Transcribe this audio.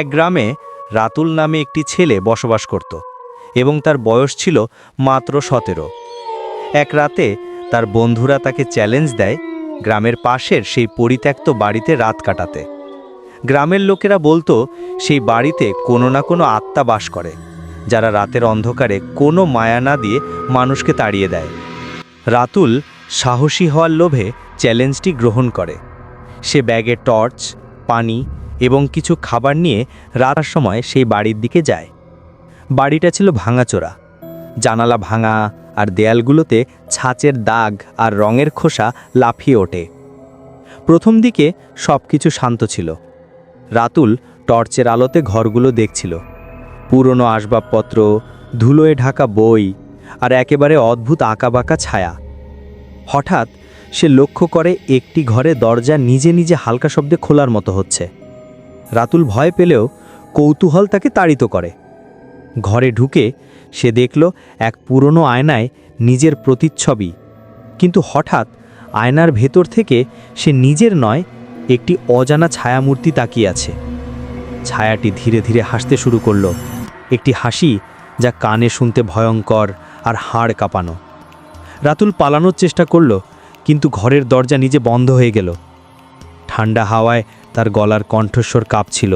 এক গ্রামে রাতুল নামে একটি ছেলে বসবাস করত এবং তার বয়স ছিল মাত্র সতেরো। এক রাতে তার বন্ধুরা তাকে চ্যালেঞ্জ দেয় গ্রামের পাশের সেই পরিত্যক্ত বাড়িতে রাত কাটাতে। গ্রামের লোকেরা বলতো, সেই বাড়িতে কোনো না কোনো আত্মা বাস করে, যারা রাতের অন্ধকারে কোনো মায়া না দিয়ে মানুষকে তাড়িয়ে দেয়। রাতুল সাহসী হওয়ার লোভে চ্যালেঞ্জটি গ্রহণ করে। সে ব্যাগে টর্চ, পানি এবং কিছু খাবার নিয়ে রাতার সময় সেই বাড়ির দিকে যায়। বাড়িটা ছিল ভাঙাচোরা। জানালা ভাঙা আর দেয়ালগুলোতে ছাঁচের দাগ আর রঙের খোসা লাফিয়ে ওঠে। প্রথম দিকে সব কিছু শান্ত ছিল। রাতুল টর্চের আলোতে ঘরগুলো দেখছিল। পুরনো আসবাবপত্র, ধুলোয় ঢাকা বই আর একেবারে অদ্ভুত আঁকাবাঁকা ছায়া। হঠাৎ সে লক্ষ্য করে একটি ঘরে দরজা নিজে নিজে হালকা শব্দে খোলার মতো হচ্ছে। রাতুল ভয় পেলেও কৌতূহল তাকে তাড়িত করে। ঘরে ঢুকে সে দেখল এক পুরনো আয়নায় নিজের প্রতিচ্ছবি। কিন্তু হঠাৎ আয়নার ভেতর থেকে সে নিজের নয়, একটি অজানা ছায়ামূর্তি তাকিয়ে আছে। ছায়াটি ধীরে ধীরে হাসতে শুরু করল। একটি হাসি যা কানে শুনতে ভয়ঙ্কর আর হাড় কাঁপানো। রাতুল পালানোর চেষ্টা করল, কিন্তু ঘরের দরজা নিজে বন্ধ হয়ে গেল। ঠান্ডা হাওয়ায় তার গলার কণ্ঠস্বর কাঁপছিল।